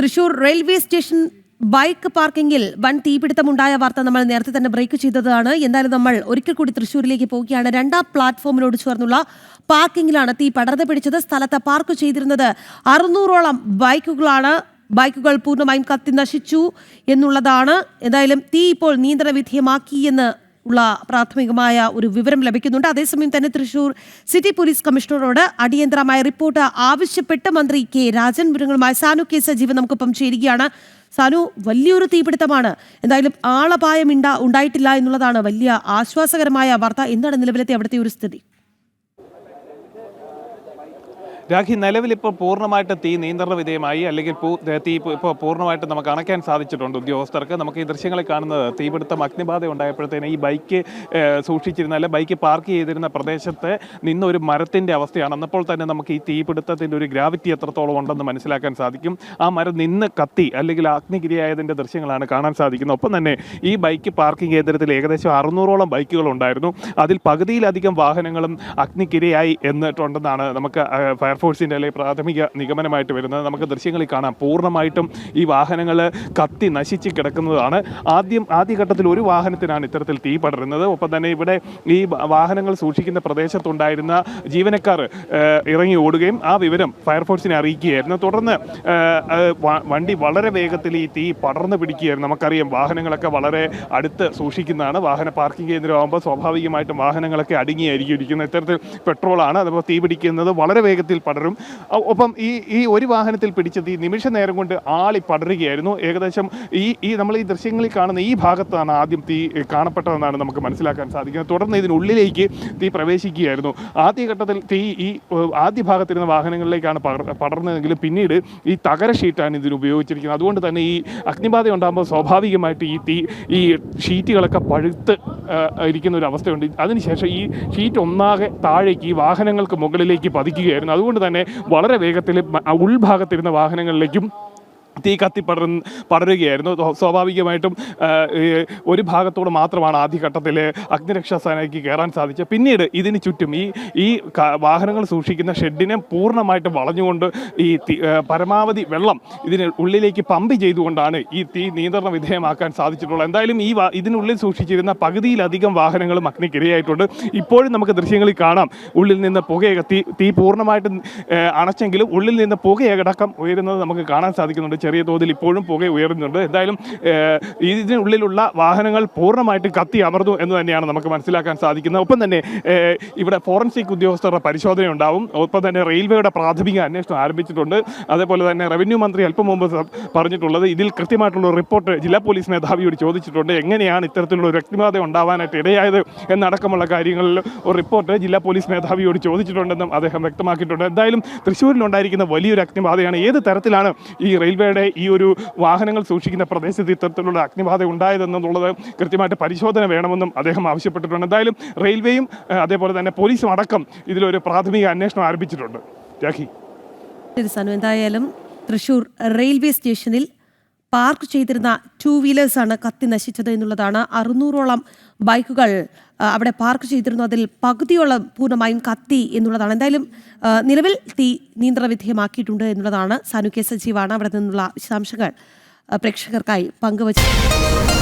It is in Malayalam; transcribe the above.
തൃശൂർ റെയിൽവേ സ്റ്റേഷൻ ബൈക്ക് പാർക്കിംഗിൽ വൻ തീപിടുത്തമുണ്ടായ വാർത്ത നമ്മൾ നേരത്തെ തന്നെ ബ്രേക്ക് ചെയ്തതാണ്. എന്തായാലും നമ്മൾ ഒരിക്കൽ കൂടി തൃശ്ശൂരിലേക്ക് പോവുകയാണ്. രണ്ടാം പ്ലാറ്റ്ഫോമിനോട് ചേർന്നുള്ള പാർക്കിംഗിലാണ് തീ പടർന്നു പിടിച്ചത്. സ്ഥലത്ത് പാർക്ക് ചെയ്തിരുന്നത് അറുന്നൂറോളം ബൈക്കുകളാണ്. ബൈക്കുകൾ പൂർണമായും കത്തി നശിച്ചു എന്നുള്ളതാണ്. എന്തായാലും തീ ഇപ്പോൾ നിയന്ത്രണ വിധേയമാക്കി എന്ന് ഉള്ള പ്രാഥമികമായ ഒരു വിവരം ലഭിക്കുന്നുണ്ട്. അതേസമയം തന്നെ തൃശൂർ സിറ്റി പോലീസ് കമ്മീഷണറോട് അടിയന്തരമായ റിപ്പോർട്ട് ആവശ്യപ്പെട്ട് മന്ത്രി കെ രാജൻ വിവരങ്ങളുമായി സാനു കെ സജീവൻ നമുക്കൊപ്പം ചേരുകയാണ്. സാനു വലിയൊരു തീപിടുത്തമാണ്. എന്തായാലും ആളപായം ഉണ്ടാ ഉണ്ടായിട്ടില്ല എന്നുള്ളതാണ് വലിയ ആശ്വാസകരമായ വാർത്ത. എന്താണ് നിലവിലത്തെ അവിടുത്തെ ഒരു സ്ഥിതി? രാഖി നിലവിൽ ഇപ്പോൾ പൂർണമായിട്ട് തീ നിയന്ത്രണ വിധേയമായി അല്ലെങ്കിൽ തീ ഇപ്പോൾ പൂർണമായിട്ട് നമുക്ക് അണയ്ക്കാൻ സാധിച്ചിട്ടുണ്ട് ഉദ്യോഗസ്ഥർക്ക്. നമുക്ക് ഈ ദൃശ്യങ്ങളിൽ കാണുന്നത് തീപിടുത്തം അഗ്നിബാധ ഉണ്ടായപ്പോഴത്തേന് ഈ ബൈക്ക് സൂക്ഷിച്ചിരുന്ന അല്ലെ ബൈക്ക് പാർക്ക് ചെയ്തിരുന്ന പ്രദേശത്ത് നിന്ന് ഒരു മരത്തിന്റെ അവസ്ഥയാണ്. അന്നപ്പോൾ തന്നെ നമുക്ക് ഈ തീപിടുത്തത്തിന്റെ ഒരു ഗ്രാവിറ്റി എത്രത്തോളം ഉണ്ടെന്ന് മനസ്സിലാക്കാൻ സാധിക്കും. ആ മരം നിന്ന് കത്തി അല്ലെങ്കിൽ അഗ്നിഗിരിയായതിന്റെ ദൃശ്യങ്ങളാണ് കാണാൻ സാധിക്കുന്നത്. ഒപ്പം തന്നെ ഈ ബൈക്ക് പാർക്കിംഗ് കേന്ദ്രത്തിൽ ഏകദേശം അറുന്നൂറോളം ബൈക്കുകൾ ഉണ്ടായിരുന്നു. അതിൽ പകുതിയിലധികം വാഹനങ്ങളും അഗ്നിക്കിരയായി എന്നിട്ടുണ്ടെന്നാണ് നമുക്ക് ആ, ഫയർഫോഴ്സിന്റെ അല്ലെങ്കിൽ പ്രാഥമിക നിഗമനമായിട്ട് വരുന്നത് നമുക്ക് ദൃശ്യങ്ങളിൽ കാണാം. പൂർണമായിട്ടും ഈ വാഹനങ്ങൾ കത്തി നശിച്ച് കിടക്കുന്നതാണ്. ആദ്യം ആദ്യഘട്ടത്തിൽ ഒരു വാഹനത്തിനാണ് ഇത്തരത്തിൽ തീ പടരുന്നത്. ഒപ്പം തന്നെ ഇവിടെ ഈ വാഹനങ്ങൾ സൂക്ഷിക്കുന്ന പ്രദേശത്തുണ്ടായിരുന്ന ജീവനക്കാർ ഇറങ്ങി ഓടുകയും ആ വിവരം ഫയർഫോഴ്സിനെ അറിയിക്കുകയായിരുന്നു. തുടർന്ന് വണ്ടി വളരെ വേഗത്തിൽ ഈ തീ പടർന്നു പിടിക്കുകയായിരുന്നു. നമുക്കറിയാം വാഹനങ്ങളൊക്കെ വളരെ അടുത്ത് സൂക്ഷിക്കുന്നതാണ്. വാഹന പാർക്കിംഗ് കേന്ദ്രമാകുമ്പോൾ സ്വാഭാവികമായിട്ടും വാഹനങ്ങളൊക്കെ അടുങ്ങിയായിരിക്കും ഇരിക്കുന്നത്. ഇത്തരത്തിൽ പെട്രോളാണ്. അതുപോലെ തീ പിടിക്കുന്നത് വളരെ വേഗത്തിൽ പടരും. ഒപ്പം ഈ ഈ ഒരു വാഹനത്തിൽ പിടിച്ചത് ഈ നിമിഷ നേരം കൊണ്ട് ആളി പടരുകയായിരുന്നു. ഏകദേശം ഈ ഈ നമ്മൾ ഈ ദൃശ്യങ്ങളിൽ കാണുന്ന ഈ ഭാഗത്താണ് ആദ്യം തീ കാണപ്പെട്ടതെന്നാണ് നമുക്ക് മനസ്സിലാക്കാൻ സാധിക്കുന്നത്. തുടർന്ന് ഇതിനുള്ളിലേക്ക് തീ പ്രവേശിക്കുകയായിരുന്നു. ആദ്യഘട്ടത്തിൽ തീ ഈ ആദ്യ ഭാഗത്തിരുന്ന വാഹനങ്ങളിലേക്കാണ് പടർന്നതെങ്കിലും പിന്നീട് ഈ തകര ഷീറ്റാണ് ഇതിന് ഉപയോഗിച്ചിരിക്കുന്നത്. അതുകൊണ്ട് തന്നെ ഈ അഗ്നിബാധ ഉണ്ടാകുമ്പോൾ സ്വാഭാവികമായിട്ട് ഈ തീ ഈ ഷീറ്റുകളൊക്കെ പഴുത്ത് ഇരിക്കുന്ന ഒരു അവസ്ഥയുണ്ട്. അതിനുശേഷം ഈ ഷീറ്റ് ഒന്നാകെ താഴേക്ക് ഈ വാഹനങ്ങൾക്ക് മുകളിലേക്ക് പതിക്കുകയായിരുന്നു. അതുകൊണ്ട് തന്നെ വളരെ വേഗത്തിൽ ഉൾഭാഗത്തിരുന്ന വാഹനങ്ങളിലേക്കും തീ കത്തി പടർ പടരുകയായിരുന്നു. സ്വാഭാവികമായിട്ടും ഒരു ഭാഗത്തോട് മാത്രമാണ് ആദ്യഘട്ടത്തിൽ അഗ്നിരക്ഷാ സേനയ്ക്ക് കയറാൻ സാധിച്ചത്. പിന്നീട് ഇതിന് ചുറ്റും ഈ ഈ വാഹനങ്ങൾ സൂക്ഷിക്കുന്ന ഷെഡിനെ പൂർണമായിട്ട് വളഞ്ഞുകൊണ്ട് ഈ പരമാവധി വെള്ളം ഇതിന് ഉള്ളിലേക്ക് പമ്പ് ചെയ്തുകൊണ്ടാണ് ഈ തീ നിയന്ത്രണ വിധേയമാക്കാൻ സാധിച്ചിട്ടുള്ളത്. എന്തായാലും ഈ ഇതിനുള്ളിൽ സൂക്ഷിച്ചിരുന്ന പകുതിയിലധികം വാഹനങ്ങളും അഗ്നിക്കിരയായിട്ടുണ്ട്. ഇപ്പോഴും നമുക്ക് ദൃശ്യങ്ങളിൽ കാണാം. ഉള്ളിൽ നിന്ന് പുകയക തീ തീ പൂർണമായിട്ടും അണച്ചെങ്കിലും ഉള്ളിൽ നിന്ന് പുകയകടക്കം ഉയരുന്നത് നമുക്ക് കാണാൻ സാധിക്കുന്നുണ്ട്. ചെറിയ തോതിൽ ഇപ്പോഴും പുക ഉയരുന്നുണ്ട്. എന്തായാലും ഇതിനുള്ളിലുള്ള വാഹനങ്ങൾ പൂർണമായിട്ട് കത്തി അമർന്നു എന്ന് തന്നെയാണ് നമുക്ക് മനസ്സിലാക്കാൻ സാധിക്കുന്നത്. ഒപ്പം തന്നെ ഇവിടെ ഫോറൻസിക് ഉദ്യോഗസ്ഥരുടെ പരിശോധന ഉണ്ടാവും ഒപ്പം തന്നെ റെയിൽവേയുടെ പ്രാഥമിക അന്വേഷണം ആരംഭിച്ചിട്ടുണ്ട്. അതേപോലെ തന്നെ റവന്യൂ മന്ത്രി അല്പം മുമ്പ് പറഞ്ഞിട്ടുള്ളത് ഇതിൽ കൃത്യമായിട്ടുള്ള റിപ്പോർട്ട് ജില്ലാ പോലീസ് മേധാവിയോട് ചോദിച്ചിട്ടുണ്ട്. എങ്ങനെയാണ് ഇത്തരത്തിലുള്ള ഒരു അഗ്നിബാധ ഉണ്ടാവാനായിട്ട് ഇടയായത് എന്നടക്കമുള്ള കാര്യങ്ങളിൽ ഒരു റിപ്പോർട്ട് ജില്ലാ പോലീസ് മേധാവിയോട് ചോദിച്ചിട്ടുണ്ടെന്നും അദ്ദേഹം വ്യക്തമാക്കിയിട്ടുണ്ട്. എന്തായാലും തൃശ്ശൂരിലുണ്ടായിരിക്കുന്ന വലിയൊരു അഗ്നിബാധയാണ് ഏത് തരത്തിലാണ് ഈ റെയിൽവേയുടെ ഈ ഒരു വാഹനങ്ങൾ സൂക്ഷിക്കുന്ന പ്രദേശത്ത് ഇത്തരത്തിലുള്ള അഗ്നിബാധ ഉണ്ടായതെന്നുള്ളത് കൃത്യമായിട്ട് പരിശോധന വേണമെന്നും അദ്ദേഹം ആവശ്യപ്പെട്ടിട്ടുണ്ട്. എന്തായാലും റെയിൽവേയും അതേപോലെ തന്നെ പോലീസും അടക്കം ഇതിലൊരു പ്രാഥമിക അന്വേഷണം ആരംഭിച്ചിട്ടുണ്ട്. രാഖി. എന്തായാലും തൃശൂർ റെയിൽവേ സ്റ്റേഷനിൽ പാർക്ക് ചെയ്തിരുന്ന ടു വീലേഴ്സാണ് കത്തി നശിച്ചത് എന്നുള്ളതാണ്. അറുന്നൂറോളം ബൈക്കുകൾ അവിടെ പാർക്ക് ചെയ്തിരുന്നു. അതിൽ പകുതിയോളം പൂർണമായും കത്തി എന്നുള്ളതാണ്. എന്തായാലും നിലവിൽ തീ നിയന്ത്രണ വിധേയമാക്കിയിട്ടുണ്ട് എന്നുള്ളതാണ് സാനു കെ സജീവാണ് അവിടെ നിന്നുള്ള വിശദാംശങ്ങൾ പ്രേക്ഷകർക്കായി പങ്കുവച്ചത്